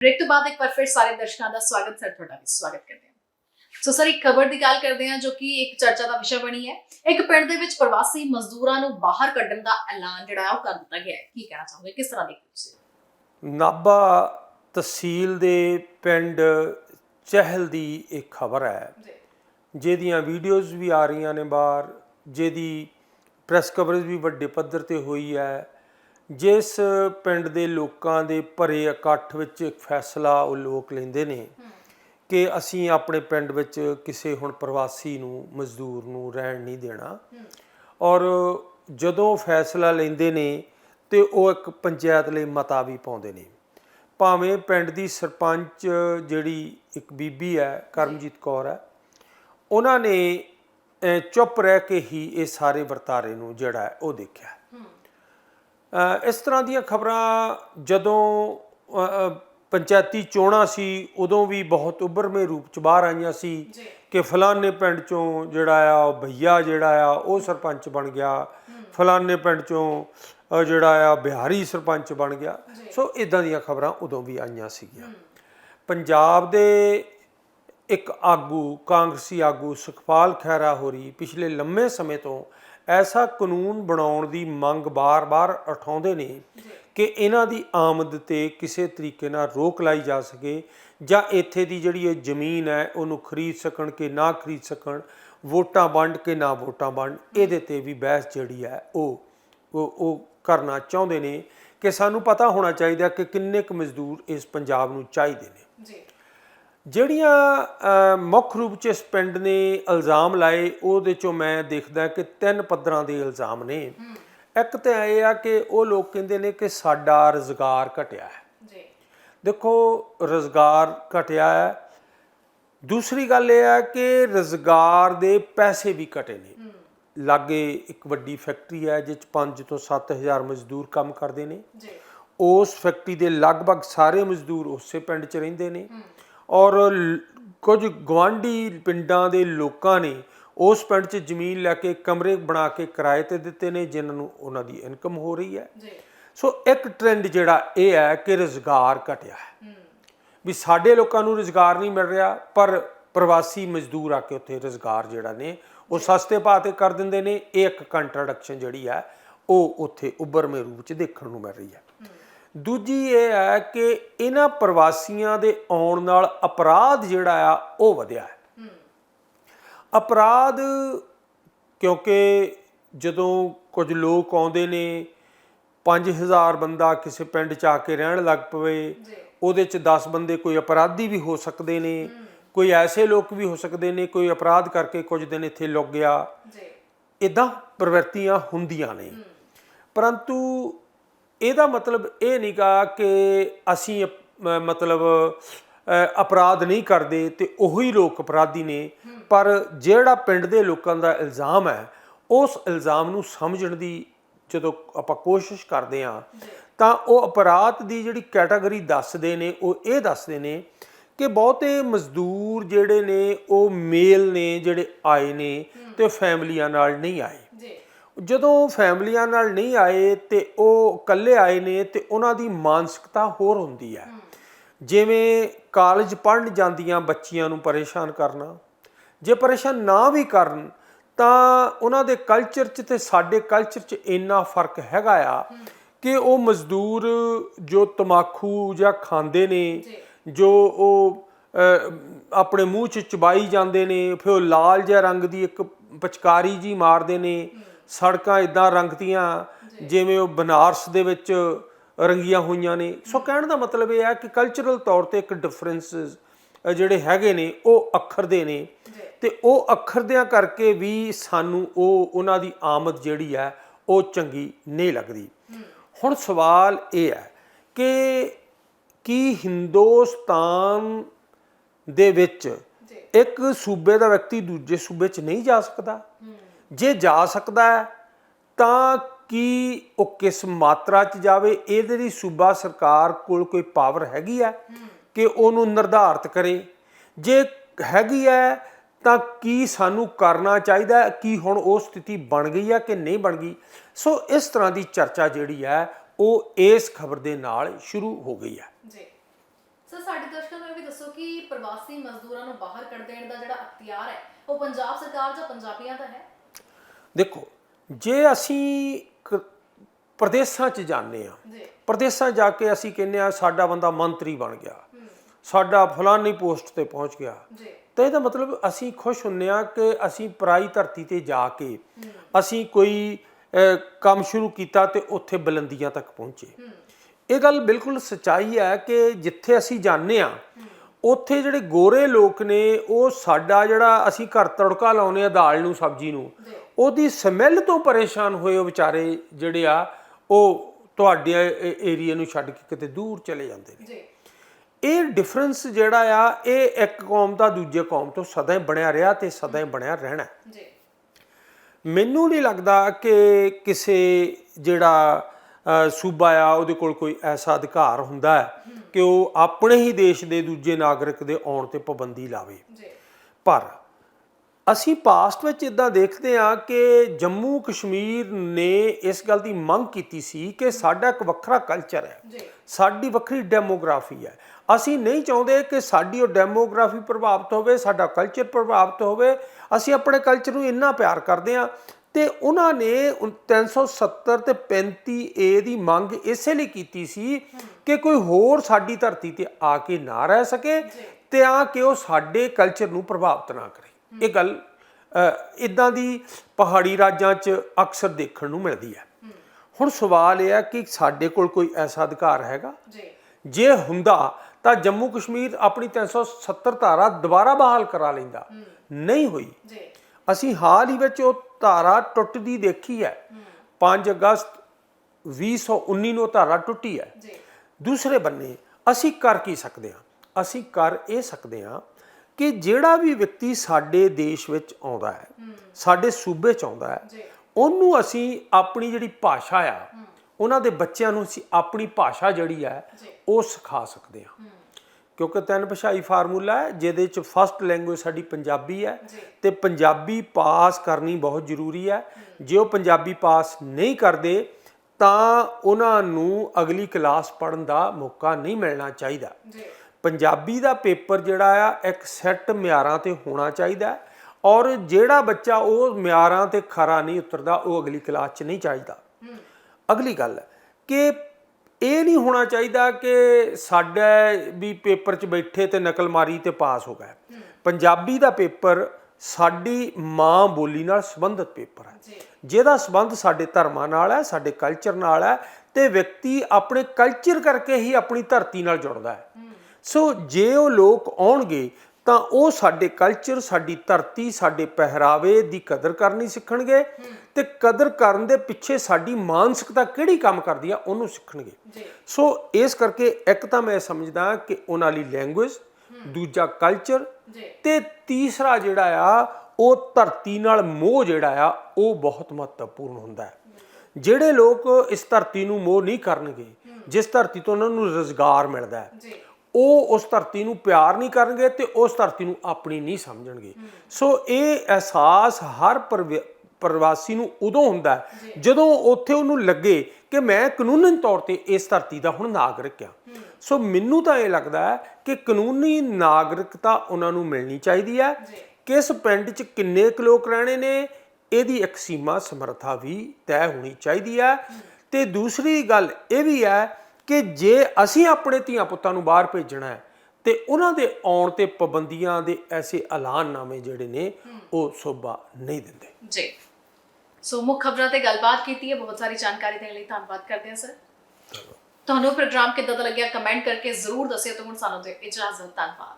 Break ਤੋਂ ਬਾਅਦ ਇੱਕ ਵਾਰ ਫਿਰ ਸਾਰੇ ਦਰਸ਼ਕਾਂ ਦਾ ਸਵਾਗਤ ਸਰ ਤੁਹਾਡਾ ਵੀ ਸਵਾਗਤ ਕਰਦੇ ਹਾਂ। ਸੋ ਸਰ ਇੱਕ ਖਬਰ ਦੀ ਗੱਲ ਕਰਦੇ ਹਾਂ ਜੋ ਕਿ ਇੱਕ ਚਰਚਾ ਦਾ ਵਿਸ਼ਾ ਬਣੀ ਹੈ। ਇੱਕ ਪਿੰਡ ਦੇ ਵਿੱਚ ਪ੍ਰਵਾਸੀ ਮਜ਼ਦੂਰਾਂ ਨੂੰ ਬਾਹਰ ਕੱਢਣ ਦਾ ਐਲਾਨ ਜਿਹੜਾ ਉਹ ਕਰ ਦਿੱਤਾ ਗਿਆ ਹੈ। ਕੀ ਕਹਿਣਾ ਚਾਹੋਗੇ? ਕਿਸ ਤਰ੍ਹਾਂ ਦੇਖਦੇ ਤੁਸੀਂ? ਨਾਭਾ ਤਹਿਸੀਲ ਦੇ ਪਿੰਡ ਚਹਿਲ ਦੀ ਇੱਕ ਖਬਰ ਹੈ। ਜਿਹਦੀਆਂ ਵੀਡੀਓਜ਼ ਵੀ ਆ ਰਹੀਆਂ ਨੇ ਬਾਹਰ। ਜਿਹਦੀ ਪ੍ਰੈਸ ਕਵਰੇਜ ਵੀ ਵੱਡੇ ਪੱਧਰ ਤੇ ਹੋਈ ਹੈ। ਜਿਸ ਪਿੰਡ ਦੇ ਲੋਕਾਂ ਦੇ ਭਰੇ ਇਕੱਠ ਵਿੱਚ ਇੱਕ ਫੈਸਲਾ ਉਹ ਲੋਕ ਲੈਂਦੇ ਨੇ ਕਿ ਅਸੀਂ ਆਪਣੇ ਪਿੰਡ ਵਿੱਚ ਕਿਸੇ ਹੁਣ ਪ੍ਰਵਾਸੀ ਨੂੰ, ਮਜ਼ਦੂਰ ਨੂੰ ਰਹਿਣ ਨਹੀਂ ਦੇਣਾ। ਔਰ ਜਦੋਂ ਫੈਸਲਾ ਲੈਂਦੇ ਨੇ ਤੇ ਉਹ ਇੱਕ ਪੰਚਾਇਤ ਲਈ ਮਤਾ ਵੀ ਪਾਉਂਦੇ ਨੇ। ਭਾਵੇਂ ਪਿੰਡ ਦੀ ਸਰਪੰਚ ਜਿਹੜੀ ਇੱਕ ਬੀਬੀ ਹੈ, ਕਰਮਜੀਤ ਕੌਰ ਹੈ, ਉਹਨਾਂ ਨੇ ਚੁੱਪ ਰਹਿ ਕੇ ਹੀ ਇਹ ਸਾਰੇ ਵਰਤਾਰੇ ਨੂੰ ਜਿਹੜਾ ਉਹ ਦੇਖਿਆ। ਇਸ ਤਰ੍ਹਾਂ ਦੀਆਂ ਖਬਰਾਂ ਜਦੋਂ ਪੰਚਾਇਤੀ ਚੋਣਾਂ ਸੀ ਉਦੋਂ ਵੀ ਬਹੁਤ ਉੱਭਰਵੇਂ ਰੂਪ ਚ ਬਾਹਰ ਆਈਆਂ ਸੀ। ਕਿ ਫਲਾਣੇ ਪਿੰਡ ਚੋਂ ਜਿਹੜਾ ਆ ਉਹ ਭਈਆ ਜਿਹੜਾ ਆ ਉਹ ਸਰਪੰਚ ਬਣ ਗਿਆ। ਫਲਾਣੇ ਪਿੰਡ ਚੋਂ ਜਿਹੜਾ ਆ ਬਿਹਾਰੀ ਸਰਪੰਚ ਬਣ ਗਿਆ। ਸੋ ਇਦਾਂ ਦੀਆਂ ਖਬਰਾਂ ਉਦੋਂ ਵੀ ਆਈਆਂ ਸੀਗੀਆਂ। ਪੰਜਾਬ ਦੇ ਇੱਕ ਆਗੂ ਕਾਂਗਰਸੀ ਆਗੂ ਸੁਖਪਾਲ ਖਹਿਰਾ ਹੋਰੀ ਪਿਛਲੇ ਲੰਮੇ ਸਮੇਂ ਤੋਂ ਐਸਾ ਕਾਨੂੰਨ ਬਣਾਉਣ ਦੀ ਮੰਗ ਬਾਰ-ਬਾਰ ਉਠਾਉਂਦੇ ਨੇ ਕਿ ਇਹਨਾਂ ਦੀ ਆਮਦ ਤੇ ਕਿਸੇ ਤਰੀਕੇ ਨਾਲ ਰੋਕ ਲਾਈ ਜਾ ਸਕੇ ਜਾਂ ਇੱਥੇ ਦੀ ਜਿਹੜੀ ਇਹ ਜ਼ਮੀਨ ਹੈ ਉਹਨੂੰ ਖਰੀਦ ਸਕਣ ਕਿ ਨਾ ਖਰੀਦ ਸਕਣ ਵੋਟਾਂ ਵੰਡ ਕੇ ਨਾ ਵੋਟਾਂ ਵੰਡ ਇਹਦੇ ਤੇ ਵੀ ਬਹਿਸ ਜਿਹੜੀ ਹੈ ਉਹ ਉਹ ਉਹ ਕਰਨਾ ਚਾਹੁੰਦੇ ਨੇ ਕਿ ਸਾਨੂੰ ਪਤਾ ਹੋਣਾ ਚਾਹੀਦਾ ਕਿ ਕਿੰਨੇ ਕੁ ਮਜ਼ਦੂਰ ਇਸ ਪੰਜਾਬ ਨੂੰ ਚਾਹੀਦੇ ਨੇ। ਜੀ। ਜਿਹੜੀਆਂ ਮੁੱਖ ਰੂਪ ਚ ਇਸ ਪਿੰਡ ਨੇ ਇਲਜ਼ਾਮ ਲਾਏ ਉਹਦੇ ਚੋਂ ਮੈਂ ਦੇਖਦਾ ਕਿ ਤਿੰਨ ਪੱਧਰਾਂ ਦੇ ਇਲਜ਼ਾਮ ਨੇ। ਇੱਕ ਤਾਂ ਇਹ ਆ ਕਿ ਉਹ ਲੋਕ ਕਹਿੰਦੇ ਨੇ ਕਿ ਸਾਡਾ ਰੁਜ਼ਗਾਰ ਘਟਿਆ ਹੈ। ਜੀ। ਦੇਖੋ ਰੁਜ਼ਗਾਰ ਘਟਿਆ ਹੈ। ਦੂਸਰੀ ਗੱਲ ਇਹ ਹੈ ਕਿ ਰੁਜ਼ਗਾਰ ਦੇ ਪੈਸੇ ਵੀ ਘਟੇ ਨੇ। ਲਾਗੇ ਇੱਕ ਵੱਡੀ ਫੈਕਟਰੀ ਹੈ ਜਿਸ 'ਚ 5 ਤੋਂ 7000 ਮਜ਼ਦੂਰ ਕੰਮ ਕਰਦੇ ਨੇ। ਜੀ। ਉਸ ਫੈਕਟਰੀ ਦੇ ਲਗਭਗ ਸਾਰੇ ਮਜ਼ਦੂਰ ਉਸੇ ਪਿੰਡ 'ਚ ਰਹਿੰਦੇ ਨੇ। ਔਰ ਕੁਝ ਗਵਾਂਢੀ ਪਿੰਡਾਂ ਦੇ ਲੋਕਾਂ ਨੇ ਉਸ ਪਿੰਡ 'ਚ ਜ਼ਮੀਨ ਲੈ ਕੇ ਕਮਰੇ ਬਣਾ ਕੇ ਕਿਰਾਏ ਤੇ ਦਿੱਤੇ ਨੇ ਜਿਨ੍ਹਾਂ ਨੂੰ ਉਹਨਾਂ ਦੀ ਇਨਕਮ ਹੋ ਰਹੀ ਹੈ। ਜੀ। ਸੋ ਇੱਕ ਟ੍ਰੈਂਡ ਜਿਹੜਾ ਇਹ ਹੈ ਕਿ ਰੁਜ਼ਗਾਰ ਘਟਿਆ ਹੈ। ਵੀ ਸਾਡੇ ਲੋਕਾਂ ਨੂੰ ਰੁਜ਼ਗਾਰ ਨਹੀਂ ਮਿਲ ਰਿਹਾ ਪਰ ਪ੍ਰਵਾਸੀ ਮਜ਼ਦੂਰ ਆ ਕੇ ਉੱਥੇ ਰੁਜ਼ਗਾਰ ਜਿਹੜਾ ਨੇ ਉਹ ਸਸਤੇ ਭਾਅ ਤੇ ਕਰ ਦਿੰਦੇ ਨੇ। ਇਹ ਇੱਕ ਕੰਟਰਡਿਕਸ਼ਨ ਜਿਹੜੀ ਹੈ ਉਹ ਉੱਥੇ ਉੱਭਰਵੇਂ ਰੂਪ ਚ ਦੇਖਣ ਨੂੰ ਮਿਲ ਰਹੀ ਹੈ। ਦੂਜੀ ਇਹ ਹੈ ਕਿ ਇਹਨਾਂ ਪ੍ਰਵਾਸੀਆਂ ਦੇ ਆਉਣ ਨਾਲ ਅਪਰਾਧ ਜਿਹੜਾ ਆ ਉਹ ਵਧਿਆ ਹੈ। ਅਪਰਾਧ ਕਿਉਂਕਿ ਜਦੋਂ ਕੁਝ ਲੋਕ ਆਉਂਦੇ ਨੇ 5000 ਬੰਦਾ ਕਿਸੇ ਪਿੰਡ ਚ ਆ ਕੇ ਰਹਿਣ ਲੱਗ ਪਵੇ ਉਹਦੇ ਚ 10 ਬੰਦੇ ਕੋਈ ਅਪਰਾਧੀ ਵੀ ਹੋ ਸਕਦੇ ਨੇ ਕੋਈ ਐਸੇ ਲੋਕ ਵੀ ਹੋ ਸਕਦੇ ਨੇ ਕੋਈ ਅਪਰਾਧ ਕਰਕੇ ਕੁਝ ਦਿਨ ਇੱਥੇ ਲੁਕ ਗਿਆ। ਜੀ। ਇਦਾਂ ਪ੍ਰਵਿਰਤੀਆਂ ਹੁੰਦੀਆਂ ਨੇ। ਪਰੰਤੂ ਇਹਦਾ ਮਤਲਬ ਇਹ ਨਹੀਂਗਾ ਕਿ ਅਸੀਂ ਮਤਲਬ ਅਪਰਾਧ ਨਹੀਂ ਕਰਦੇ ਤੇ ਉਹੀ ਲੋਕ ਅਪਰਾਧੀ ਨੇ। ਪਰ ਜਿਹੜਾ ਪਿੰਡ ਦੇ ਲੋਕਾਂ ਦਾ ਇਲਜ਼ਾਮ ਹੈ, ਉਸ ਇਲਜ਼ਾਮ ਨੂੰ ਸਮਝਣ ਦੀ ਜਦੋਂ ਆਪਾਂ ਕੋਸ਼ਿਸ਼ ਕਰਦੇ ਹਾਂ, ਤਾਂ ਉਹ ਅਪਰਾਧ ਦੀ ਜਿਹੜੀ ਕੈਟਾਗਰੀ ਦੱਸਦੇ ਨੇ, ਉਹ ਇਹ ਦੱਸਦੇ ਨੇ ਕਿ ਬਹੁਤੇ ਮਜ਼ਦੂਰ ਜਿਹੜੇ ਨੇ, ਉਹ ਮੇਲ ਨੇ, ਜਿਹੜੇ ਆਏ ਨੇ ਤੇ ਫੈਮਲੀਆਂ ਨਾਲ ਨਹੀਂ ਆਏ। ਜੀ। ਜਦੋਂ ਫੈਮਲੀਆਂ ਨਾਲ ਨਹੀਂ ਆਏ ਤੇ ਉਹ ਇਕੱਲੇ ਆਏ ਨੇ ਤੇ ਉਹਨਾਂ ਦੀ ਮਾਨਸਿਕਤਾ ਹੋਰ ਹੁੰਦੀ ਹੈ। ਜਿਵੇਂ ਕਾਲਜ ਪੜ੍ਹਨ ਜਾਂਦੀਆਂ ਬੱਚੀਆਂ ਨੂੰ ਪਰੇਸ਼ਾਨ ਕਰਨਾ ਜੇ ਪਰੇਸ਼ਾਨ ਨਾ ਵੀ ਕਰਨ ਤਾਂ ਉਹਨਾਂ ਦੇ ਕਲਚਰ 'ਚ ਤੇ ਸਾਡੇ ਕਲਚਰ 'ਚ ਇੰਨਾ ਫ਼ਰਕ ਹੈਗਾ ਆ ਕਿ ਉਹ ਮਜ਼ਦੂਰ ਜੋ ਤਮਾਕੂ ਜਾਂ ਖਾਂਦੇ ਨੇ ਜੋ। ਉਹ ਆਪਣੇ ਮੂੰਹ 'ਚ ਚਬਾਈ ਜਾਂਦੇ ਨੇ ਫਿਰ ਉਹ ਲਾਲ ਜਿਹਾ ਰੰਗ ਦੀ ਇੱਕ ਪਚਕਾਰੀ ਜੀ ਮਾਰਦੇ ਨੇ ਸੜਕਾਂ ਇਦਾਂ ਰੰਗਤੀਆਂ ਜਿਵੇਂ ਉਹ ਬਨਾਰਸ ਦੇ ਵਿੱਚ ਰੰਗੀਆਂ ਹੋਈਆਂ ਨੇ। ਸੋ ਕਹਿਣ ਦਾ ਮਤਲਬ ਇਹ ਹੈ ਕਿ ਕਲਚਰਲ ਤੌਰ ਤੇ ਇੱਕ ਡਿਫਰੈਂਸਸ ਜਿਹੜੇ ਹੈਗੇ ਨੇ ਉਹ ਅੱਖਰ ਦੇ ਨੇ। ਤੇ ਉਹ ਅੱਖਰ ਦਿਆਂ ਕਰਕੇ ਵੀ ਸਾਨੂੰ ਉਹ ਉਹਨਾਂ ਦੀ ਆਮਦ ਜਿਹੜੀ ਹੈ ਉਹ ਚੰਗੀ ਨਹੀਂ ਲੱਗਦੀ। ਹੁਣ ਸਵਾਲ ਇਹ ਹੈ ਕਿ ਕੀ ਹਿੰਦੁਸਤਾਨ ਦੇ ਵਿੱਚ ਇੱਕ ਸੂਬੇ ਦਾ ਵਿਅਕਤੀ ਦੂਜੇ ਸੂਬੇ 'ਚ ਨਹੀਂ ਜਾ ਸਕਦਾ? ਜੇ ਜਾ ਸਕਦਾ ਹੈ, ਤਾਂ ਕੀ ਉਹ ਕਿਸ ਮਾਤਰਾ 'ਚ ਜਾਵੇ? ਇਹਦੇ ਲਈ ਸੂਬਾ ਸਰਕਾਰ ਕੋਲ ਕੋਈ ਪਾਵਰ ਹੈਗੀ ਹੈ ਕਿ ਉਹਨੂੰ ਨਿਰਧਾਰਤ ਕਰੇ? ਜੇ ਹੈਗੀ ਹੈ, ਤਾਂ ਕੀ ਸਾਨੂੰ ਕਰਨਾ ਚਾਹੀਦਾ ਕੀ ਹੁਣ ਉਹ ਸਥਿਤੀ ਬਣ ਗਈ ਹੈ ਕਿ ਨਹੀਂ ਬਣ ਗਈ? ਸੋ ਇਸ ਤਰ੍ਹਾਂ ਦੀ ਚਰਚਾ ਜਿਹੜੀ ਹੈ, ਉਹ ਇਸ ਖਬਰ ਦੇ ਨਾਲ ਸ਼ੁਰੂ ਹੋ ਗਈ ਹੈ। ਜੀ। ਸਰ, ਸਾਡੇ ਦਰਸ਼ਕਾਂ ਨੂੰ ਇਹ ਵੀ ਦੱਸੋ ਕਿ ਪ੍ਰਵਾਸੀ ਮਜ਼ਦੂਰਾਂ ਨੂੰ ਬਾਹਰ ਕੱਢ ਦੇਣ ਦਾ ਜਿਹੜਾ ਅਖਤਿਆਰ ਹੈ, ਉਹ ਪੰਜਾਬ ਸਰਕਾਰ ਜਾਂ ਪੰਜਾਬੀਆਂ ਦਾ ਹੈ? ਦੇਖੋ ਜੇ ਅਸੀਂ ਪ੍ਰਦੇਸਾਂ 'ਚ ਜਾਂਦੇ ਆ ਪ੍ਰਦੇਸਾਂ ਜਾ ਕੇ ਅਸੀਂ ਕਹਿੰਦੇ ਆ ਸਾਡਾ ਬੰਦਾ ਮੰਤਰੀ ਬਣ ਗਿਆ ਸਾਡਾ ਫਲਾਨੀ ਪੋਸਟ ਤੇ ਪਹੁੰਚ ਗਿਆ ਤਾਂ ਇਹਦਾ ਮਤਲਬ ਅਸੀਂ ਖੁਸ਼ ਹੁੰਨੇ ਆ ਕਿ ਅਸੀਂ ਪਰਾਈ ਧਰਤੀ ਤੇ ਜਾ ਕੇ ਅਸੀਂ ਕੋਈ ਕੰਮ ਸ਼ੁਰੂ ਕੀਤਾ ਤੇ ਉੱਥੇ ਬੁਲੰਦੀਆਂ ਤੱਕ ਪਹੁੰਚੇ। ਇਹ ਗੱਲ ਬਿਲਕੁਲ ਸਚਾਈ ਹੈ ਕਿ ਜਿੱਥੇ ਅਸੀਂ ਜਾਂਦੇ ਆ ਉੱਥੇ ਜਿਹੜੇ ਗੋਰੇ ਲੋਕ ਨੇ ਉਹ ਸਾਡਾ ਜਿਹੜਾ ਅਸੀਂ ਘਰ ਤੜਕਾ ਲਾਉਨੇ ਆ ਦਾਲ ਨੂੰ ਸਬਜ਼ੀ ਨੂੰ ਉਹਦੀ ਸਮੈਲ ਤੋਂ ਪਰੇਸ਼ਾਨ ਹੋਏ ਉਹ ਵਿਚਾਰੇ ਜਿਹੜੇ ਆ ਉਹ ਤੁਹਾਡੇ ਏਰੀਆ ਨੂੰ ਛੱਡ ਕੇ ਕਿਤੇ ਦੂਰ ਚਲੇ ਜਾਂਦੇ ਨੇ। ਜੀ। ਇਹ ਡਿਫਰੈਂਸ ਜਿਹੜਾ ਆ ਇਹ ਇੱਕ ਕੌਮ ਦਾ ਦੂਜੇ ਕੌਮ ਤੋਂ ਸਦਾ ਹੀ ਬਣਿਆ ਰਿਹਾ ਤੇ ਸਦਾ ਹੀ ਬਣਿਆ ਰਹਿਣਾ। ਜੀ। ਮੈਨੂੰ ਨਹੀਂ ਲੱਗਦਾ ਕਿ ਕਿਸੇ ਜਿਹੜਾ ਸੂਬਾ ਆ ਉਹਦੇ ਕੋਲ ਕੋਈ ਐਸਾ ਅਧਿਕਾਰ ਹੁੰਦਾ ਹੈ ਕਿ ਉਹ ਆਪਣੇ ਹੀ ਦੇਸ਼ ਦੇ ਦੂਜੇ ਨਾਗਰਿਕ ਦੇ ਆਉਣ ਤੇ ਪਾਬੰਦੀ ਲਾਵੇ। ਜੀ। ਪਰ ਅਸੀਂ ਪਾਸਟ ਵਿੱਚ ਇਦਾਂ ਦੇਖਦੇ ਹਾਂ ਕਿ ਜੰਮੂ ਕਸ਼ਮੀਰ ਨੇ ਇਸ ਗੱਲ ਦੀ ਮੰਗ ਕੀਤੀ ਸੀ ਕਿ ਸਾਡਾ ਇੱਕ ਵੱਖਰਾ ਕਲਚਰ ਹੈ। ਜੀ। ਸਾਡੀ ਵੱਖਰੀ ਡੈਮੋਗ੍ਰਾਫੀ ਹੈ। ਅਸੀਂ ਨਹੀਂ ਚਾਹੁੰਦੇ ਕਿ ਸਾਡੀ ਉਹ ਡੈਮੋਗ੍ਰਾਫੀ ਪ੍ਰਭਾਵਿਤ ਹੋਵੇ ਸਾਡਾ ਕਲਚਰ ਪ੍ਰਭਾਵਿਤ ਹੋਵੇ। ਅਸੀਂ ਆਪਣੇ ਕਲਚਰ ਨੂੰ ਇੰਨਾ ਪਿਆਰ ਕਰਦੇ ਹਾਂ ਤੇ ਉਹਨਾਂ ਨੇ ਉਨ- 370 ਤੇ 35 ਏ ਦੀ ਮੰਗ ਇਸੇ ਲਈ ਕੀਤੀ ਸੀ ਕਿ ਕੋਈ ਹੋਰ ਸਾਡੀ ਧਰਤੀ ਤੇ ਆ ਕੇ ਨਾ ਰਹਿ ਸਕੇ ਤੇ ਆ ਕਿ ਉਹ ਸਾਡੇ ਕਲਚਰ ਨੂੰ ਪ੍ਰਭਾਵਿਤ ਨਾ ਕਰੇ। ਇਹ ਗੱਲ ਇਦਾਂ ਦੀ ਪਹਾੜੀ ਰਾਜਾਂ 'ਚ ਅਕਸਰ ਦੇਖਣ ਨੂੰ ਮਿਲਦੀ ਹੈ। ਹੁਣ ਸਵਾਲ ਇਹ ਹੈ ਕਿ ਸਾਡੇ ਕੋਲ ਕੋਈ ਐਸਾ ਅਧਿਕਾਰ ਹੈਗਾ? ਜੀ। ਜੇ ਹੁੰਦਾ ਤਾਂ ਜੰਮੂ ਕਸ਼ਮੀਰ ਆਪਣੀ 370 ਧਾਰਾ ਦੁਬਾਰਾ ਬਹਾਲ ਕਰਾ ਲੈਂਦਾ। ਨਹੀਂ ਹੋਈ। ਜੀ। ਅਸੀਂ ਹਾਲ ਹੀ ਵਿੱਚ ਉਹ ਧਾਰਾ ਟੁੱਟਦੀ ਦੇਖੀ ਹੈ। 5 ਅਗਸਤ 2019 ਨੂੰ ਧਾਰਾ ਟੁੱਟੀ ਹੈ। ਜੀ। ਦੂਸਰੇ ਬੰਨੇ ਅਸੀਂ ਕਰ ਕੀ ਸਕਦੇ ਹਾਂ? ਅਸੀਂ ਕਰ ਇਹ ਸਕਦੇ ਹਾਂ ਕਿ ਜਿਹੜਾ ਵੀ ਵਿਅਕਤੀ ਸਾਡੇ ਦੇਸ਼ ਵਿੱਚ ਆਉਂਦਾ ਹੈ ਸਾਡੇ ਸੂਬੇ ਚ ਆਉਂਦਾ ਹੈ ਉਹਨੂੰ ਅਸੀਂ ਆਪਣੀ ਜਿਹੜੀ ਭਾਸ਼ਾ ਆ ਉਹਨਾਂ ਦੇ ਬੱਚਿਆਂ ਨੂੰ ਅਸੀਂ ਆਪਣੀ ਭਾਸ਼ਾ ਜਿਹੜੀ ਹੈ। ਉਹ ਸਿਖਾ ਸਕਦੇ ਹਾਂ। ਕਿਉਂਕਿ ਤਿੰਨ ਭਾਸ਼ਾਈ ਫਾਰਮੂਲਾ ਹੈ ਜਿਹਦੇ ਚ ਫਸਟ ਲੈਂਗੁਏਜ ਸਾਡੀ ਪੰਜਾਬੀ ਹੈ। ਤੇ ਪੰਜਾਬੀ ਪਾਸ ਕਰਨੀ ਬਹੁਤ ਜ਼ਰੂਰੀ ਹੈ। ਜੇ ਉਹ ਪੰਜਾਬੀ ਪਾਸ ਨਹੀਂ ਕਰਦੇ ਤਾਂ ਉਹਨਾਂ ਨੂੰ ਅਗਲੀ ਕਲਾਸ ਪੜਨ ਦਾ ਮੌਕਾ ਨਹੀਂ ਮਿਲਣਾ ਚਾਹੀਦਾ। ਜੀ। ਪੰਜਾਬੀ ਦਾ ਪੇਪਰ ਜਿਹੜਾ ਆ ਇੱਕ ਸੈੱਟ ਮਿਆਰਾਂ ਤੇ ਹੋਣਾ ਚਾਹੀਦਾ ਔਰ ਜਿਹੜਾ ਬੱਚਾ ਉਹ ਮਿਆਰਾਂ ਤੇ ਖਰਾ ਨਹੀਂ ਉਤਰਦਾ ਉਹ ਅਗਲੀ ਕਲਾਸ 'ਚ ਨਹੀਂ ਚਾਹੀਦਾ। ਅਗਲੀ ਗੱਲ ਕਿ ਇਹ ਨਹੀਂ ਹੋਣਾ ਚਾਹੀਦਾ ਕਿ ਸਾਡਾ ਵੀ ਪੇਪਰ 'ਚ ਬੈਠੇ ਤੇ ਨਕਲ ਮਾਰੀ ਤੇ ਪਾਸ ਹੋ ਗਏ। ਪੰਜਾਬੀ ਦਾ ਪੇਪਰ ਸਾਡੀ ਮਾਂ ਬੋਲੀ ਨਾਲ ਸੰਬੰਧਿਤ ਪੇਪਰ ਹੈ। ਜਿਹਦਾ ਸੰਬੰਧ ਸਾਡੇ ਧਰਮਾਂ ਨਾਲ ਹੈ ਸਾਡੇ ਕਲਚਰ ਨਾਲ ਹੈ ਤੇ ਵਿਅਕਤੀ ਆਪਣੇ ਕਲਚਰ ਕਰਕੇ ਹੀ ਆਪਣੀ ਧਰਤੀ ਨਾਲ ਜੁੜਦਾ ਹੈ। ਸੋ ਜੇ ਉਹ ਲੋਕ ਆਉਣਗੇ ਤਾਂ ਉਹ ਸਾਡੇ ਕਲਚਰ ਸਾਡੀ ਧਰਤੀ ਸਾਡੇ ਪਹਿਰਾਵੇ ਦੀ ਕਦਰ ਕਰਨੀ ਸਿੱਖਣਗੇ ਤੇ ਕਦਰ ਕਰਨ ਦੇ ਪਿੱਛੇ ਸਾਡੀ ਮਾਨਸਿਕਤਾ ਕਿਹੜੀ ਕੰਮ ਕਰਦੀ ਆ ਉਹਨੂੰ ਸਿੱਖਣਗੇ। ਜੀ। ਸੋ ਇਸ ਕਰਕੇ ਇੱਕ ਤਾਂ ਮੈਂ ਸਮਝਦਾ ਕਿ ਉਹਨਾਂ ਲਈ ਲੈਂਗੁਏਜ ਦੂਜਾ ਕਲਚਰ ਜੀ। ਤੇ ਤੀਸਰਾ ਜਿਹੜਾ ਆ ਉਹ ਧਰਤੀ ਨਾਲ ਮੋਹ ਜਿਹੜਾ ਆ ਉਹ ਬਹੁਤ ਮਹੱਤਵਪੂਰਨ ਹੁੰਦਾ ਹੈ। ਜਿਹੜੇ ਲੋਕ ਇਸ ਧਰਤੀ ਨੂੰ ਮੋਹ ਨਹੀਂ ਕਰਨਗੇ ਜਿਸ ਧਰਤੀ ਤੋਂ ਉਹਨਾਂ ਨੂੰ ਰੋਜ਼ਗਾਰ ਮਿਲਦਾ ਹੈ ਜੀ। ਉਹ ਉਸ ਧਰਤੀ ਨੂੰ ਪਿਆਰ ਨਹੀਂ ਕਰਨਗੇ ਤੇ ਉਸ ਧਰਤੀ ਨੂੰ ਆਪਣੀ ਨਹੀਂ ਸਮਝਣਗੇ। ਸੋ ਇਹ ਅਹਿਸਾਸ ਹਰ ਪਰਵ- ਪ੍ਰਵਾਸੀ ਨੂੰ ਉਦੋਂ ਹੁੰਦਾ ਹੈ ਜਦੋਂ ਉੱਥੇ ਉਹਨੂੰ ਲੱਗੇ ਕਿ ਮੈਂ ਕਾਨੂੰਨਨ ਤੌਰ ਤੇ ਇਸ ਧਰਤੀ ਦਾ ਹੁਣ ਨਾਗਰਿਕ ਆ ਸੋ ਮੈਨੂੰ ਤਾਂ ਇਹ ਲੱਗਦਾ ਹੈ ਕਿ ਕਾਨੂੰਨੀ ਨਾਗਰਿਕਤਾ ਉਹਨਾਂ ਨੂੰ ਮਿਲਣੀ ਚਾਹੀਦੀ ਹੈ। ਕਿਸ ਪਿੰਡ 'ਚ ਕਿੰਨੇ ਕੁ ਲੋਕ ਰਹਿਣੇ ਨੇ ਇਹਦੀ ਇੱਕ ਸੀਮਾ ਸਮਰੱਥਾ ਵੀ ਤੈਅ ਹੋਣੀ ਚਾਹੀਦੀ ਹੈ। ਤੇ ਦੂਸਰੀ ਗੱਲ ਇਹ ਵੀ ਹੈ ਕਿ ਜੇ ਅਸੀਂ ਆਪਣੇ ਧੀਆਂ ਪੁੱਤਾਂ ਨੂੰ ਬਾਹਰ ਭੇਜਣਾ ਹੈ ਤੇ ਉਹਨਾਂ ਦੇ ਆਉਣ ਤੇ ਪਾਬੰਦੀਆਂ ਦੇ ਐਸੇ ਐਲਾਨਨਾਮੇ ਜਿਹੜੇ ਨੇ ਉਹ ਸੋਭਾ ਨਹੀਂ ਦਿੰਦੇ। ਜੀ। ਸੋ ਮੁੱਖ ਖਬਰਾਂ ਤੇ ਗੱਲਬਾਤ ਕੀਤੀ ਹੈ ਬਹੁਤ ਸਾਰੀ ਜਾਣਕਾਰੀ ਦੇਣ ਲਈ ਧੰਨਵਾਦ ਕਰਦੇ ਹਾਂ ਸਰ। ਤੁਹਾਨੂੰ ਪ੍ਰੋਗਰਾਮ ਕਿੱਦਾਂ ਦਾ ਲੱਗਿਆ ਕਮੈਂਟ ਕਰਕੇ ਜ਼ਰੂਰ ਦੱਸਿਓ ਤੇ ਹੁਣ ਸਾਨੂੰ ਦੇ ਇਜਾਜ਼ਤ ਧੰਨਵਾਦ।